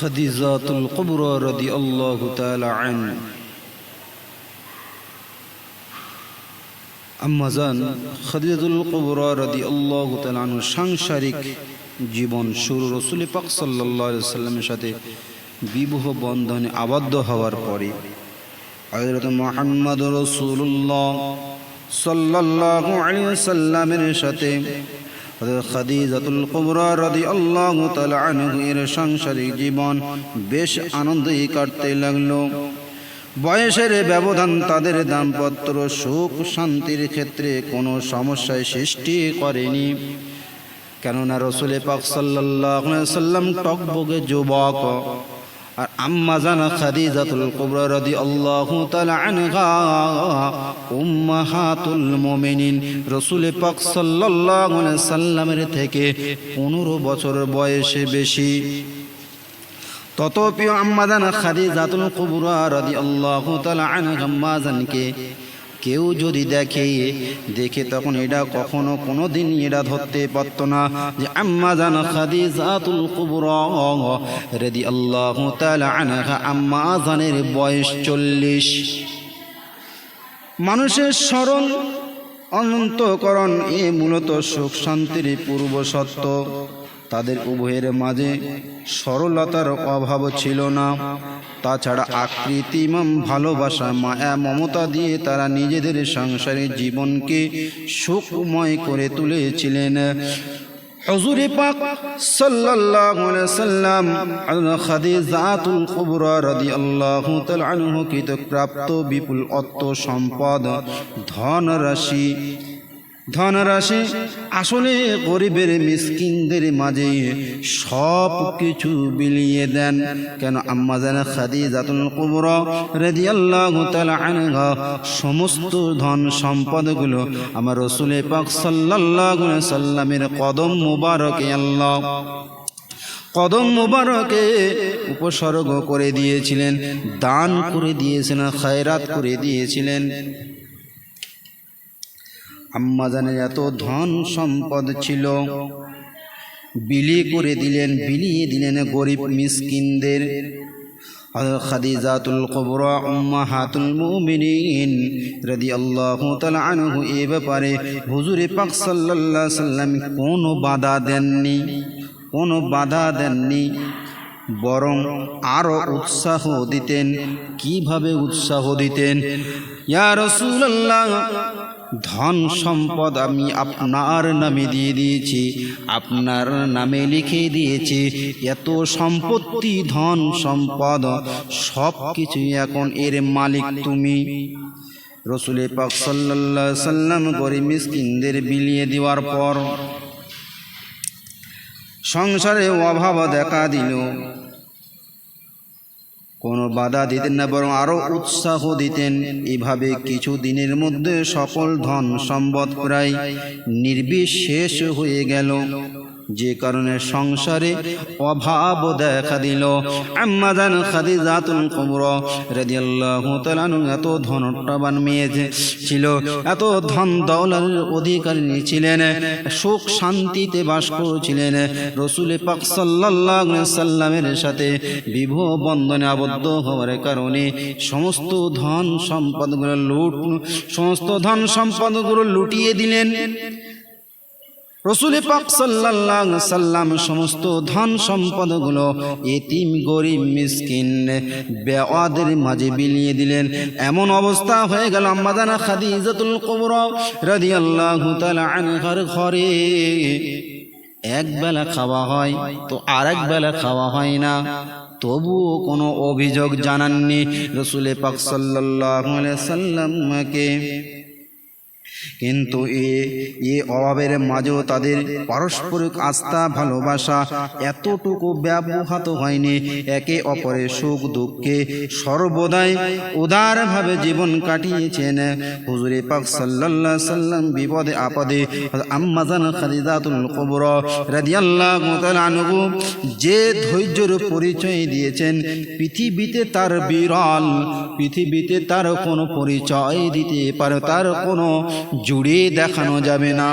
খাদিজাতুল কুবরা রাদিয়াল্লাহু তাআলা আন। আম্মাজান খাদিজাতুল কুবরা রাদিয়াল্লাহু তাআলা আনহু সাংসারিক জীবন শুরু রসুল পাক সাল্লাল্লাহু সাল্লামের সাথে বিবাহ বন্ধনে আবদ্ধ হওয়ার পরে হযরত মুহাম্মদ রাসূলুল্লাহ সাল্লাল্লাহু আলাইহি সাল্লামের সাথে খাদিজাতুল কুবরা রাদিয়াল্লাহু তাআলা আনহু এর সাংসারিক জীবন বেশ আনন্দেই কাটতে লাগল। বয়সের ব্যবধান, তাদের দাম্পত্য সুখ শান্তির ক্ষেত্রে কোনো সমস্যায় সৃষ্টি করেনি। কেননা রসুল পাক সাল্লাহ সাল্লাম টকবগে যুবক। আর আম্মা জানা খাদিজাতুল কুবরা রাদিয়াল্লাহু তাআলা আনহা, উম্মাহাতুল মুমিনিন। রাসূল পাক সাল্লাল্লাহু আলাইহি সাল্লামের থেকে 15 বছর বয়সে বেশি। ততপ্রিয় আম্মাদান খাদিজাতুল কুবরা রাদিয়াল্লাহু তাআলা আনহা আম্মাজানকে কেউ যদি দেখে দেখে তখন এটা কখনো কোনো দিন এরা ধরতে পারত না যে আম্মা জান খাদিজাতুল কুবরা রাদিয়াল্লাহু তাআলা আনহা, আম্মা জানের বয়স চল্লিশ। মানুষের স্মরণ, অনন্তকরণ এ মূলত সুখ শান্তির পূর্ব সত্য তাদের উভয়ের মাঝে সরলতার অভাব ছিল না। তাছাড়া আকৃতিমম ভালোবাসা, মায়া, মমতা দিয়ে তারা নিজেদের সংসারের জীবনকে সুখময় করে তুলেছিলেন। হজুরে পাক সাল্লাল্লাহু আলাইহি সাল্লাম খাদিজাতুল কুবরা রাদিয়াল্লাহু তাআলা আনহু প্রাপ্ত বিপুল অর্থ সম্পদ ধন রাশি ধনরাশি, আসলে গরিবের মিসকিনদের মাঝে সব কিছু বিলিয়ে দেন। কেন? আম্মা খাদি জাতুল কুবর সমস্ত ধন সম্পদগুলো আমার রসুল পাক আলাইহি সাল্লামের কদম মুবারকে আল্লাহ কদম মুবারকে উপসর্গ করে দিয়েছিলেন, দান করে দিয়েছিলেন, খায়রাত করে দিয়েছিলেন। আম্মাজানের এত ধন সম্পদ ছিল। বিলি করে দিলেন বিলিয়ে দিলেন গরিব মিসকিনদের। আনহু ব্যাপারে পাক কোনো বাধা দেননি, কোনো বাধা দেননি। বরং আরও উৎসাহ দিতেন। কীভাবে উৎসাহ দিতেন? ইয়া রাসূলুল্লাহ ধন সম্পদ আমি আপনার নামে দিয়ে দিয়েছি, আপনার নামে লিখে দিয়েছি, এত সম্পত্তি, ধন সম্পদ সব কিছুই এখন এর মালিক তুমি। রসুলে পাক সাল্লাহ সাল্লাম গরিব মিসকিনদের বিলিয়ে দেওয়ার পর সংসারে অভাব দেখা দিল। কোনো বাধা দিতেন না, বরং আরও উৎসাহ দিতেন। এভাবে কিছু দিনের মধ্যে সকল ধন সম্পদ প্রায় নির্বিশেষ হয়ে গেল। যে কারণে সংসারে অভাব দেখা দিল। আম্মাজান খাদিজাতুল কুবরা রাদিয়াল্লাহু তাআলা এত ধনট্টাবান মেয়ে ছিল, এত ধন দৌলতের অধিকারী ছিলেন, সুখ শান্তিতে বাস করছিলেন। রসুল পাক আলাইহি সাল্লামের সাথে বিবাহ বন্ধনে আবদ্ধ হওয়ার কারণে সমস্ত ধন সম্পদগুলো লুট, সমস্ত ধন সম্পদগুলো লুটিয়ে দিলেন। রসুল পাক সাল্লাল্লাহু সাল্লাম সমস্ত ধন সম্পদগুলো এতিম গরিব মিসকিন বেওয়াদের মাঝে বিলিয়ে দিলেন। এমন অবস্থা হয়ে গেল আম্মাদানা খাদিজাতুল কুবরা রাদিয়াল্লাহু তাআলা আনহার ঘরে। এক বেলা খাওয়া হয় তো আরেক বেলা খাওয়া হয় না। তবুও কোনো অভিযোগ জানাননি রসুলে পাক সাল্লাল্লাহু আলাইহি সাল্লামকে। কিন্তু এ এ অভাবের মাঝেও তাদের পারস্পরিক আস্থা, ভালোবাসা এতটুকু ব্যবহাত হয়নি। একে অপরের সুখ, দুঃখে সর্বদাই উদারভাবে জীবন কাটিয়েছেন। হুজুরে পাক সাল্লাল্লাহু সাল্লাম বিপদে আপদে আম্মাজান খাদিজাতুল কুবরা যে ধৈর্যের পরিচয় দিয়েছেন, পৃথিবীতে তার বিরল, পৃথিবীতে তার কোনো পরিচয় দিতে পারে, তার কোনো জুড়ে দেখানো যাবে না।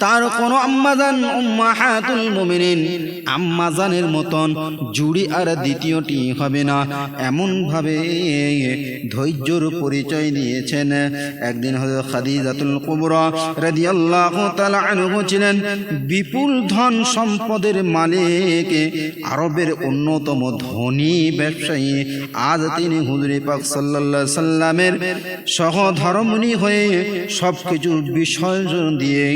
তার কোনো আম্মাজান উম্মাহাতুল মুমিনিন। আম্মাজানের মতন জুড়ি আর দ্বিতীয়টি হবে না। এমন ভাবে ধৈর্যর পরিচয় দিয়েছেন একদিন হযরত খাদিজাতুল কুবরা রাদিয়াল্লাহু তাআলা আনহু ছিলেন। বিপুল ধন সম্পদের মালিক, আরবের অন্যতম ধনী ব্যবসায়ী। আজ তিনি হুজুরে পাক সাল্লাল্লাহু সাল্লামের সহধর্মণী হয়ে সবকিছু বিসর্জন দিয়ে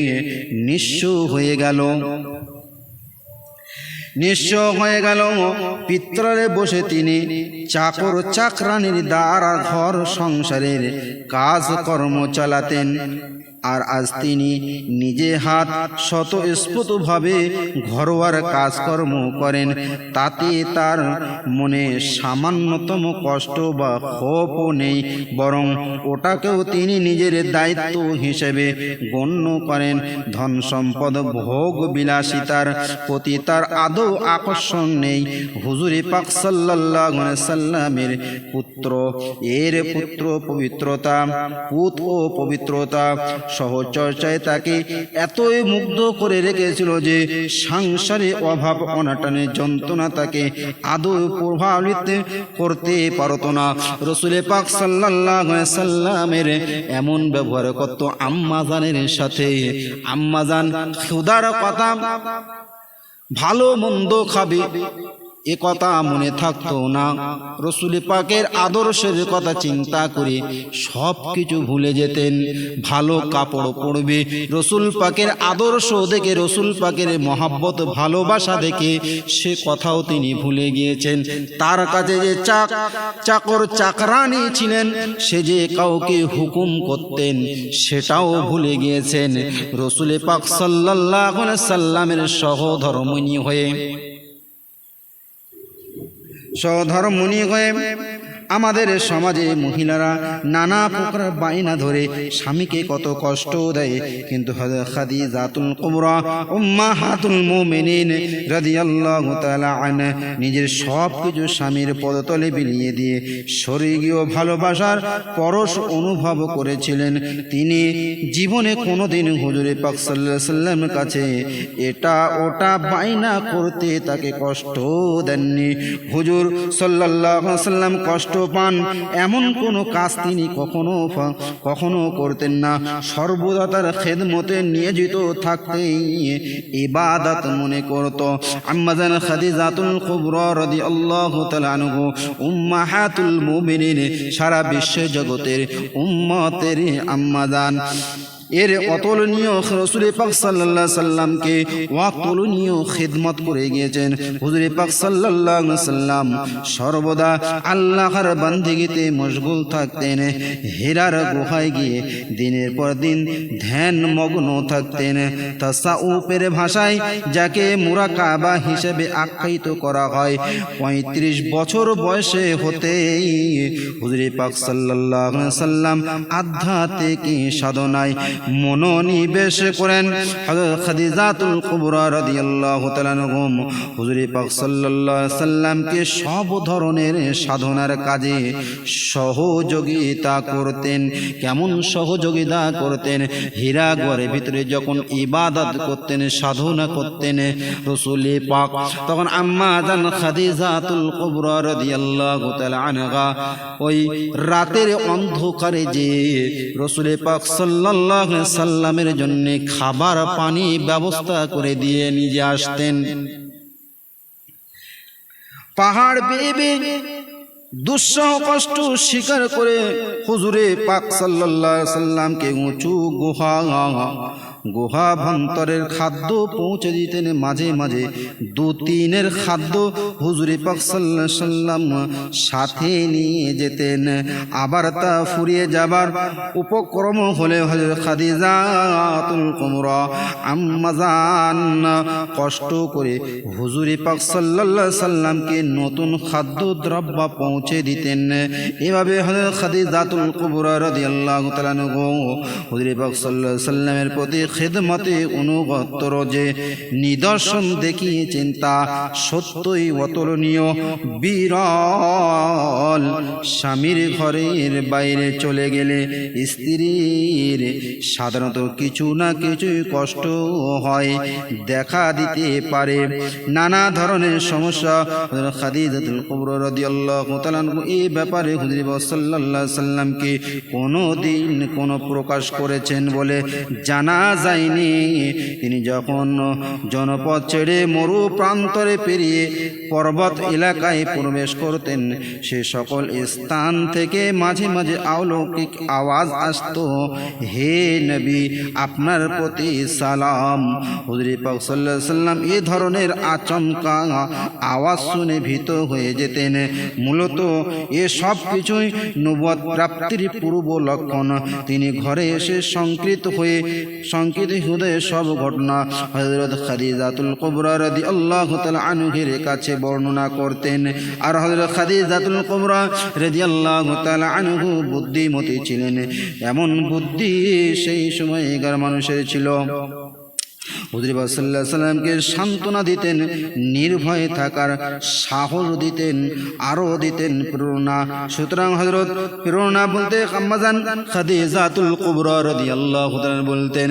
নিঃস্ব হয়ে গেল। নিঃস্ব হয়ে গেল পিত্রারে বসে তিনি চাকর চাকরানির দ্বারা ঘর সংসারের কাজকর্ম চালাতেন। আর আজ তিনি নিজে হাত স্বতঃস্ফূর্তভাবে ঘরোয়ার কাজকর্ম করেন। তাতে তার মনে সামান্যতম কষ্ট বা ক্ষোভও নেই, বরং ওটাকেও তিনি নিজের দায়িত্ব হিসেবে গণ্য করেন। ধন সম্পদ ভোগ বিলাসিতার প্রতি তার আদৌ আকর্ষণ নেই। হুজুরি পাক সাল্লাহ সাল্লামের পুত্র, এর পুত্র পবিত্রতা, পুত ও পবিত্রতা সহচর্চায় তাকে এতই মুগ্ধ করে রেখেছিল যে সাংসারে অভাব, অনাটনের যন্ত্রণা তাকে আদৌ প্রভাবিত করতে পারত না। রসুলে পাক সাল্লাহ সাল্লামের এমন ব্যবহার করত আম্মাজানের সাথে। আম্মাজান ক্ষুদার কথা, ভালো মন্দ খাবে। এ কথা মনে থাকতো না। রসুল পাকের আদর্শের কথা চিন্তা করে সব কিছু ভুলে যেতেন। ভালো কাপড় পরবে। রসুল পাকের আদর্শ দেখে, রসুল পাকের মহাব্বত, ভালোবাসা দেখে সে কথাও তিনি ভুলে গিয়েছেন। তার কাছে যে চাক, চাকর, চাকরানি ছিলেন, সে যে কাউকে হুকুম করতেন, সেটাও ভুলে গিয়েছেন। রসুল পাক সাল্লাহ সাল্লামের সহধর্মণী হয়ে সধর্মণি হয়ে আমাদের সমাজে মহিলারা নানা প্রকার বাইনা ধরে স্বামীকে কত কষ্ট দেয়। কিন্তু খাদি জাতুল কুমরা উম্মা হাতুল নিজের সব কিছু স্বামীর পদতলে বিলিয়ে দিয়ে স্বর্গীয় ভালোবাসার পরশ অনুভব করেছিলেন। তিনি জীবনে কোনোদিন হুজুরে পাক সাল্লামের কাছে এটা ওটা বাইনা করতে তাকে কষ্ট দেননি। হুজুর সাল্লাল্লাহু সাল্লাম কষ্ট পান। এমন কোনো কাজ তিনি কখনো কখনো করতেন না। সর্বদা তার খেদমতে নিয়োজিত থাকতে ইবাদত মনে করত। আম্মাজান খাদিজাতুল কুবরা রাদিয়াল্লাহু তাআলা আনহু, উম্মাহাতুল মুমিনিন, সারা বিশ্ব জগতের উম্মতের আম্মাজান। এর অতুলনীয় রসুল পাক সাল্লাহ সাল্লামকে অতুলনীয় খিদমত করে গিয়েছেন। হুজুর পাক সাল্লাহ সাল্লাম সর্বদা আল্লাহর বান্দিগিতে মশগুল থাকতেন, হেরার গুহায় গিয়ে দিনের পর দিন ধ্যান মগ্ন থাকতেন। তাসাউপের ভাষায় যাকে মুরাকাবা হিসেবে আখ্যায়িত করা হয়, পঁয়ত্রিশ বছর বয়সে হতেই হুজুর পাক সাল্লাহ সাল্লাম আধ্যাত্মিক সাধনায় মনোনিবেশ করেন। খাদিজাতুল কুবরা রাদিয়াল্লাহু তাআলা পাক সাল্লাল্লাহু আলাইহি সাল্লামকে সব ধরনের সাধনার কাজে সহযোগিতা করতেন। কেমন সহযোগিতা করতেন? হীরা ঘরের ভিতরে যখন ইবাদত করতেন, সাধনা করতেন রসুল পাক, তখন আম্মা জান খাদিজাতুল কুবরা রাদিয়াল্লাহু তাআলা আনহা ওই রাতের অন্ধকারে যে রসুল পাক সাল্লাল্লাহু সাল্লামের জন্য খাবার পানি ব্যবস্থা করে দিয়ে নিজে আসতেন। পাহাড় বেয়ে দুঃসাহ কষ্ট স্বীকার করে হুজুরে পাক সাল্লাহ সাল্লামকে উঁচু গুহা গুহা ভান্তরের খাদ্য পৌঁছে দিতেন মাঝে মাঝে। দু তিনের খাদ্য হুজুরে পাক সাল্লাহ সাল্লাম সাথে নিয়ে যেতেন। আবার তা ফুরিয়ে যাবার উপক্রম হলে হজর খাদিজাতুল কুমরা আম্মাজান কষ্ট করে হুজুরে পাক সাল্লামকে নতুন খাদ্য দ্রব্য পৌঁছে দিতেন। এভাবে হজরত খাদিজাতুল কুবরা রাদিয়াল্লাহু তাআলা হুজুরে পাক সাল্লাল্লাহু সাল্লামের প্রতি খেদমতে অনুগত্তর যে নিদর্শন দেখিয়েছেন তা সত্যই অতুলনীয়। বিরল স্বামীর ঘরের বাইরে চলে গেলে স্ত্রীর সাধারণত কিছু না কিছুই কষ্ট হয়, দেখা দিতে পারে। নানা ধরনের সমস্যা। খাদিজাতুল কুবরা রাদিয়াল্লাহু এই ব্যাপারে হুজুর সাল্লামকে কোনো দিন কোনো প্রকাশ করেছেন বলে জানা যায়নি। তিনি যখন জনপদ ছেড়ে মরু প্রান্তরে পেরিয়ে পর্বত এলাকায় প্রবেশ করতেন, সে সকল স্থান থেকে মাঝে মাঝে অলৌকিক আওয়াজ আসতো, হে নবী, আপনার প্রতি সালাম। হুজুর পাক আলাইহি সাল্লাম এ ধরনের আচমকা আওয়াজ শুনে ভীত হয়ে যেতেন। মূলত এ সব কিছুই নবুয়ত প্রাপ্তির পূর্ব লক্ষণ। তিনি ঘরে এসে সংকৃত হয়ে সংকৃত হৃদয়ে সব ঘটনা হজরত খাদিজাতুল কুবরা রাদি আল্লাহ আনুহের কাছে বর্ণনা করতেন। আর হজরত খাদিজাতুল কুবরা রাদি আল্লাহ আনুহু বুদ্ধিমতী ছিলেন। এমন বুদ্ধি সেই সময়কার মানুষের ছিল। হুজুর সাল্লাহ সাল্লামকে সান্ত্বনা দিতেন, নির্ভয়ে থাকার সাহস দিতেন আরও দিতেন প্রেরণা। সুতরাং হজরত প্রেরণা বলতে তাআলা বলতেন,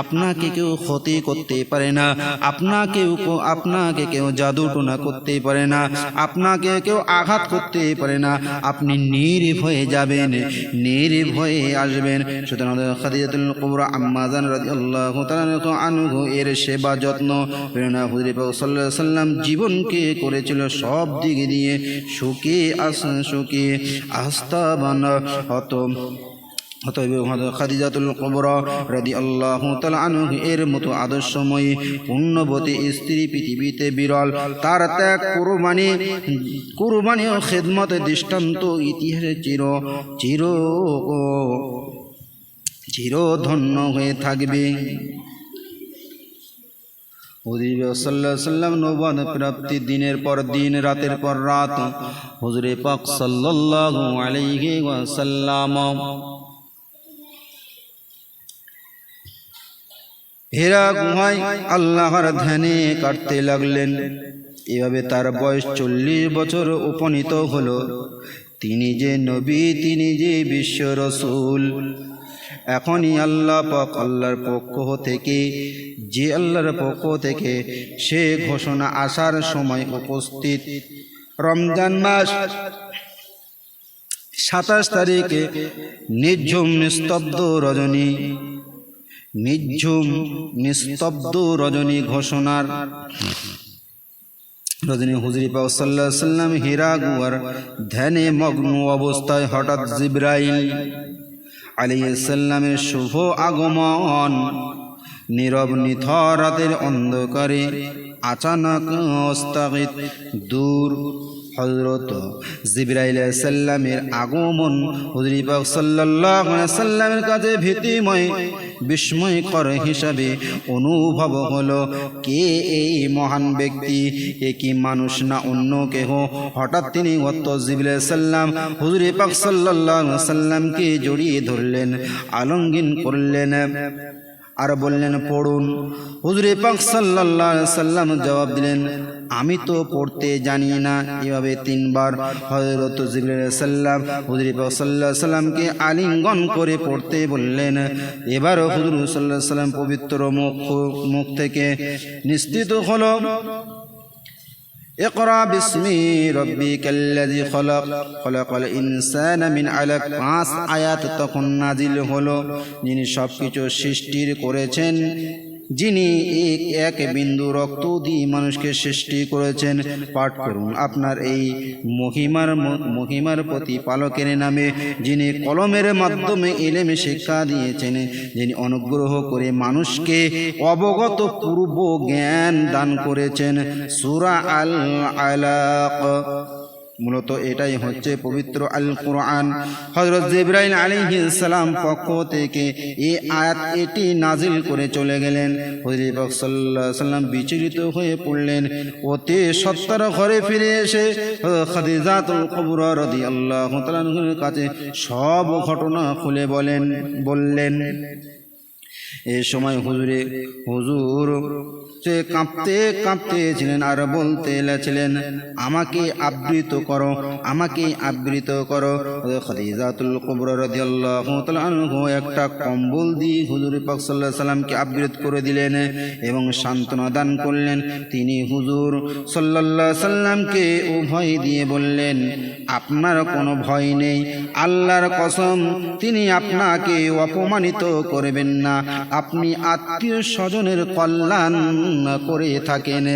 আপনাকে কেউ ক্ষতি করতে পারে না, আপনাকে আপনাকে কেউ জাদু টোনা করতে পারে না, আপনাকে কেউ আঘাত করতে পারে না, আপনি নির্ভয়ে যাবেন, নির্ভয়ে আসবেন। সুতরাং খাদিজাতুল কুবরা আম্মাজান রাদিয়াল্লাহু তাআলা আনহু এর সেবা যত্ন। প্রেরণা হুজুর পাক সাল্লাল্লাহু আলাইহি সাল্লাম জীবনকে করেছিল সব দিক দিয়ে। সুখে আস সুখে আস্তাবান হত অতএব খাদিজাতুল কুবরা রাদিয়াল্লাহু তাআলা আনহু এর মতো আদর্শময়ী, পুণ্যবতী স্ত্রী পৃথিবীতে বিরল। তার ত্যাগ, কুরবানি কুরবানি ও খেদমতের দৃষ্টান্ত ইতিহাসে চির চির চিরধন্য হয়ে থাকবে। প্রাপ্তি দিনের পর দিন, রাতের পর রাত। হেরা গুহায় আল্লাহর ধ্যানে কাটতে লাগলেন। এভাবে তার বয়স চল্লিশ বছর উপনীত হলো। তিনি যে নবী, তিনি যে বিশ্ব রসুল। এখনই আল্লাহ পাক আল্লাহর পক্ষ থেকে, যে আল্লাহর পক্ষ থেকে সে ঘোষণা আসার সময় উপস্থিত। রমজান মাস সাতাশ তারিখে নির্ঝুম নিস্তব্ধ রজনী, নির্ঝুম নিস্তব্ধ রজনী ঘোষণার। রজনী হুজরি পাক সাল্লাহ সাল্লাম হীরা গুয়ার ধ্যানে মগ্ন অবস্থায় হঠাৎ জিব্রাইল আলাইসাল্লামের শুভ আগমন। নীরব নিথর রাতের অন্ধকারে আচানক অস্তাগিত দূর হজরত জিব্রাইল সাল্লামের আগমন হুজরিবাগ সাল্লাহ সাল্লামের কাছে ভীতিময় বিস্ময়কর হিসাবে অনুভব হলো, কে এই মহান ব্যক্তি? এ কি মানুষ না অন্য কেহ? হঠাৎ তিনি অত জিবরাইল সাল্লাম হুজুরে পাক সাল্লাহ সাল্লামকে জড়িয়ে ধরলেন, আলঙ্গিন করলেন। আর বললেন, পড়ুন। হুজুরে পাক আলাইহি সাল্লাম জবাব দিলেন, আমি তো পড়তে জানি না। এভাবে তিনবার জিবরাইল সাল্লাম হুজুরে পাক আলাইহি সাল্লামকে আলিঙ্গন করে পড়তে বললেন। এবারও হুজুর আলাইহি সাল্লাম পবিত্র মুখ মুখ থেকে নিশ্চিত হলো اقرا باسم ربك الذي خلق خلق الانسان من علق পাঁচ আয়াত তখন নাজিল হলো যিনি সবকিছু সৃষ্টির করেছেন যিনি এক এক বিন্দু রক্ত দিয়ে মানুষকে সৃষ্টি করেছেন, পাঠ করুন। আপনার এই মহিমার মহিমার প্রতিপালকের নামে যিনি কলমের মাধ্যমে এলেমে শিক্ষা দিয়েছেন, যিনি অনুগ্রহ করে মানুষকে অবগত পূর্ব জ্ঞান দান করেছেন। সুরা আল আলাক মূলত এটাই হচ্ছে পবিত্র আল কোরআন হজরত জিব্রাইল আলী সালাম পক্ষ থেকে এই আয়াত এটি নাজিল করে চলে গেলেন। হজরত সাল্লাহ সাল্লাম বিচলিত হয়ে পড়লেন। অতি সত্তর ঘরে ফিরে এসে খাদিজাতুল কবরা রদি আল্লাহ কাছে সব ঘটনা খুলে বলেন, বললেন এ সময় হুজুরে, হুজুর, সে কাঁপতে কাঁপতে ছিলেন আর বলতে ছিলেন আমাকে আবৃত করো, আমাকে আবৃত করো। খাদিজাতুল কুবরা রাদিয়াল্লাহু তাআলা একটা কম্বল দিয়ে হুজুর পাক সাল্লাল্লাহু আলাইহি সাল্লামকে আবৃত করে দিলেন এবং সান্ত্বনা দান করলেন। তিনি হুজুর সাল্লাল্লাহু সাল্লামকে উভয় দিয়ে বললেন, আপনার কোনো ভয় নেই, আল্লাহর কসম, তিনি আপনাকে অপমানিত করবেন না। আপনি আত্মীয় স্বজনের কল্যাণ করে থাকেন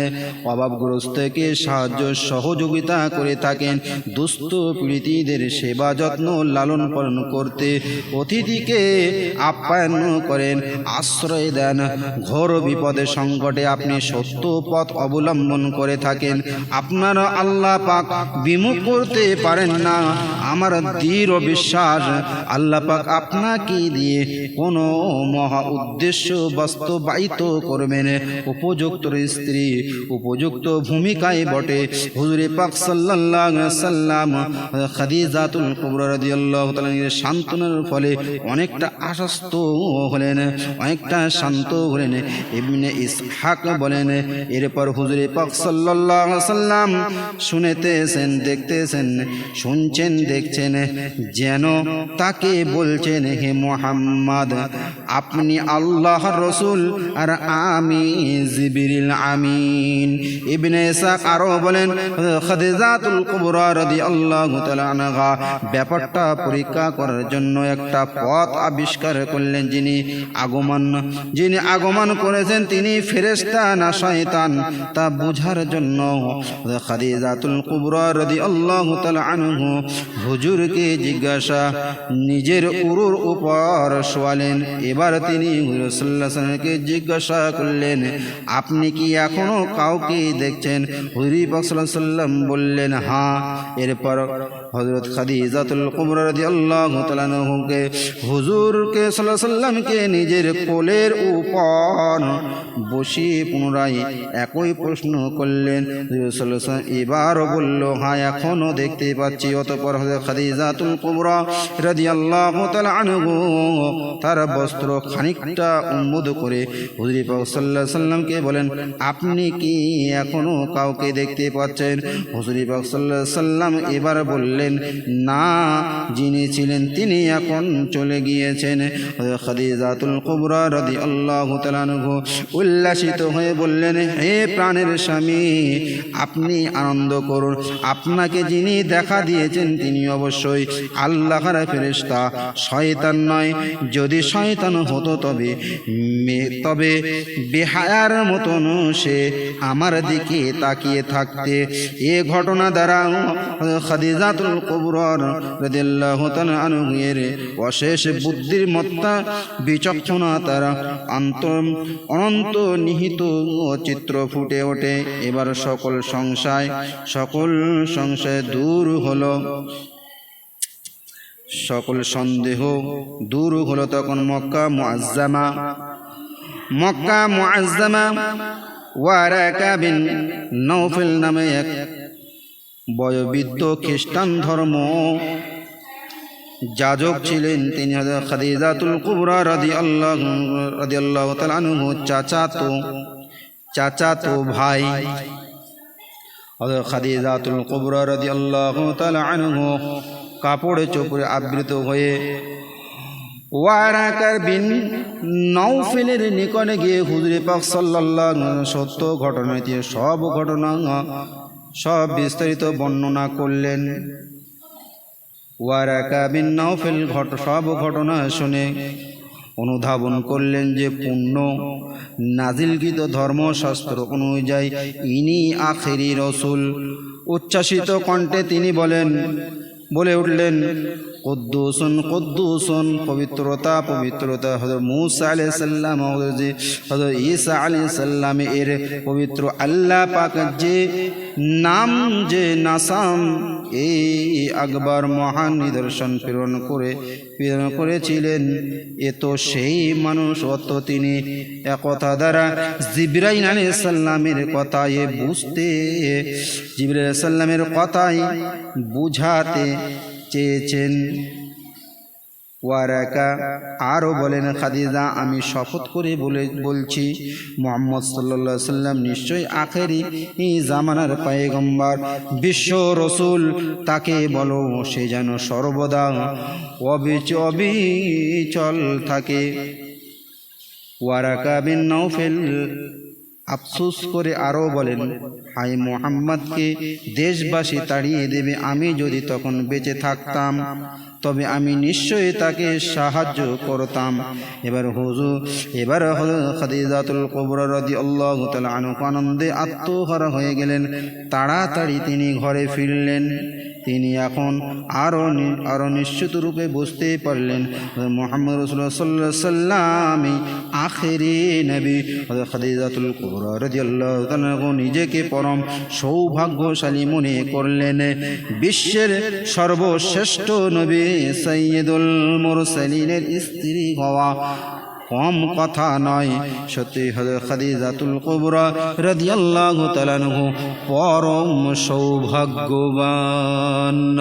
অভাবগ্রস্তকে সাহায্য সহযোগিতা করে থাকেন, দুস্থ পীড়িতদের সেবা যত্ন লালন পালন করতে অতিথিকে আপ্যায়ন করেন, আশ্রয় দেন। ঘোর বিপদে সংকটে আপনি সত্য পথ অবলম্বন করে থাকেন। আপনারা আল্লাহ পাক বিমুখ করতে পারেন না। আমার দৃঢ় বিশ্বাস, আল্লাহ পাক আপনাকে দিয়ে কোনো মহা উদ্দেশ্য বাস্তবায়িত করবেন। উপযুক্ত স্ত্রী, উপযুক্ত ভূমিকায় বটে। হুজুরে পাক সাল্লাম খাদিজাতুল কুবরা রাদিয়াল্লাহু সান্ত্বনার ফলে অনেকটা আশ্বস্ত হলেন, অনেকটা শান্ত হলেন। ইবনে ইসহাক বলেন, এরপর হুজুরে পাক সাল্লাম শুনেতেছেন, দেখতেছেন, শুনছেন, দেখছেন, যেন তাকে বলছেন, হে মোহাম্মদ, আপনি আল্লাহর রসুল আর আমি জিবিরিল আমিন। ইবনে ইসাক আরও বলেন, খাদিজাতুল কুবরা রাদিয়াল্লাহু তাআলা আনহা ব্যাপারটা পরীক্ষা করার জন্য একটা পথ আবিষ্কার করলেন যিনি আগমন। যিনি আগমন করেছেন তিনি ফেরেশতা না শয়তান তা বোঝার জন্য। খাদিজাতুল কুবরা রাদিয়াল্লাহু তাআলা আনহু হুজুরকে জিজ্ঞাসা, নিজের উরুর উপর শোয়ালেন। এবার তিনি হুজুরকে জিজ্ঞাসা করলেন, আপনি কি এখনও কাউকে দেখছেন? হুজুরি সাল্লাম বললেন হ্যাঁ। এরপর হজরত খাদিজাতুল কুমরা রাদিয়াল্লাহু তাআলা আনহুকে হুজুরকে সাল্লাল্লাহু সাল্লামকে নিজের কোলের উপর বসিয়ে পুনরায় একই প্রশ্ন করলেন। এবারও বলল হ্যাঁ এখনও দেখতে পাচ্ছি। অতঃপর হযরত খাদিজাতুল রাদিয়াল্লাহু তাআলা আনহু তার বস্ত্র খানিকটা উন্মোদ করে হুজুর পাক সাল্লাল্লাহু আলাইহি সাল্লামকে বলেন, আপনি কি এখনও কাউকে দেখতে পাচ্ছেন? হুজুর পাক সাল্লাল্লাহু আলাইহি সাল্লাম এবার বললেন, না, যিনি ছিলেন তিনি এখন চলে গিয়েছেন। খাদিজাতুল কুবরা রাদিয়াল্লাহু তাআলা আনহু উল্লাসিত হয়ে বললেন, হে প্রাণের স্বামী, আপনি আনন্দ করুন। আপনাকে যিনি দেখা দিয়েছেন তিনি অবশ্যই আল্লাহর ফেরেশতা। শয়তান নয়, যদি শয়তান হতো তবে মে- তবে বেহায়ার মতন সে আমার দিকে তাকিয়ে থাকতে। এ ঘটনা দ্বারা খাদিজাতুল কবরর তাআলা অশেষ বুদ্ধির মত্তা বিচক্ষণা তারা অন্ত, অনন্ত নিহিত চিত্র ফুটে ওঠে। এবার সকল সংশয় সকল সংশয় দূর হলো। সকল সন্দেহ দূর হলো তখন মক্কা মুআজ্জামা। মক্কা মুআজ্জামা ওয়ারাকা বিন নৌফেল নামে এক বয়োবৃদ্ধ খ্রিস্টান ধর্ম। যাজক ছিলেন তিনি খাদিজাতুল কুবরা রাদিয়াল্লাহু রাদিয়াল্লাহু তাআলা আনহু চাচাতো চাচাতো ভাই। খাদিজাতুল কুবরা রাদিয়াল্লাহু তাআলা আনহু কাপড়ে চোপড়ে আবৃত হয়ে ওয়ারাকার বিন নৌফেলের নিকটে গিয়ে হুজুরে পাক ওয়াসাল্লাম সত্য ঘটনাটি সব ঘটনা, সব বিস্তারিত বর্ণনা করলেন। ওয়ারাকা বিন নৌফেল ঘট, সব ঘটনা শুনে অনুধাবন করলেন যে পূর্ণ নাজিলকৃত ধর্মশাস্ত্র অনুযায়ী ইনি আখেরি রসুল। উচ্ছ্বাসিত কণ্ঠে তিনি বলেন বলে উঠলেন, কদ্দুসন কদ্দুসন, পবিত্রতা পবিত্রতা। হজর মুসা আলি সাল্লাম হজরত ঈসা আলি সাল্লাম এর পবিত্র আল্লাহ পাক যে নাম, যে নাসাম, এই আকবর মহান নিদর্শন প্রেরণ করে প্রেরণ করেছিলেন। এ তো সেই মানুষ, অত তিনি একথা দ্বারা জিব্রাইল আলী সাল্লামের কথায় বুঝতে জিবরাই সাল্লামের কথাই বুঝাতে চেয়েছেন। ওয়ারাকা। আরও বলেন, খাদিজা, আমি শপথ করে বলে বলছি, মোহাম্মদ সাল্লা সাল্লাম নিশ্চয়ই আখেরি জামানার পায়েগম্বার। বিশ্ব রসুল তাকে বলো, সে যেন সর্বদা অবিচ অবিচল থাকে। ওয়ারাকা বিন নৌফেল আফসুস করে আরও বলেন হাই মোহাম্মদকে দেশবাসী তাড়িয়ে দেবে, আমি যদি তখন বেঁচে থাকতাম। তবে আমি নিশ্চয়ই তাকে সাহায্য করতাম। এবার হুজু এবার খাদিজাতুল কবরা রদি আল্লাহ আনন্দে আত্মহারা হয়ে গেলেন। তাড়াতাড়ি তিনি ঘরে ফিরলেন। তিনি এখন আরও আরও নিশ্চিত রূপে বুঝতে পারলেন মোহাম্মদ রসুল্লাহ সাল্লাহ সাল্লামই আখেরি নবী। খাদিজাতুল কুবরা রাদিয়াল্লাহু তাআলা নিজেকে পরম সৌভাগ্যশালী মনে করলেন। বিশ্বের সর্বশ্রেষ্ঠ নবী সৈয়দুল মুরসালিনের স্ত্রী হওয়া কম কথা নয়। সত্যি খাদিজাতুল কুবরা রাদিয়াল্লাহু তাআলা পরম সৌভাগ্যবান।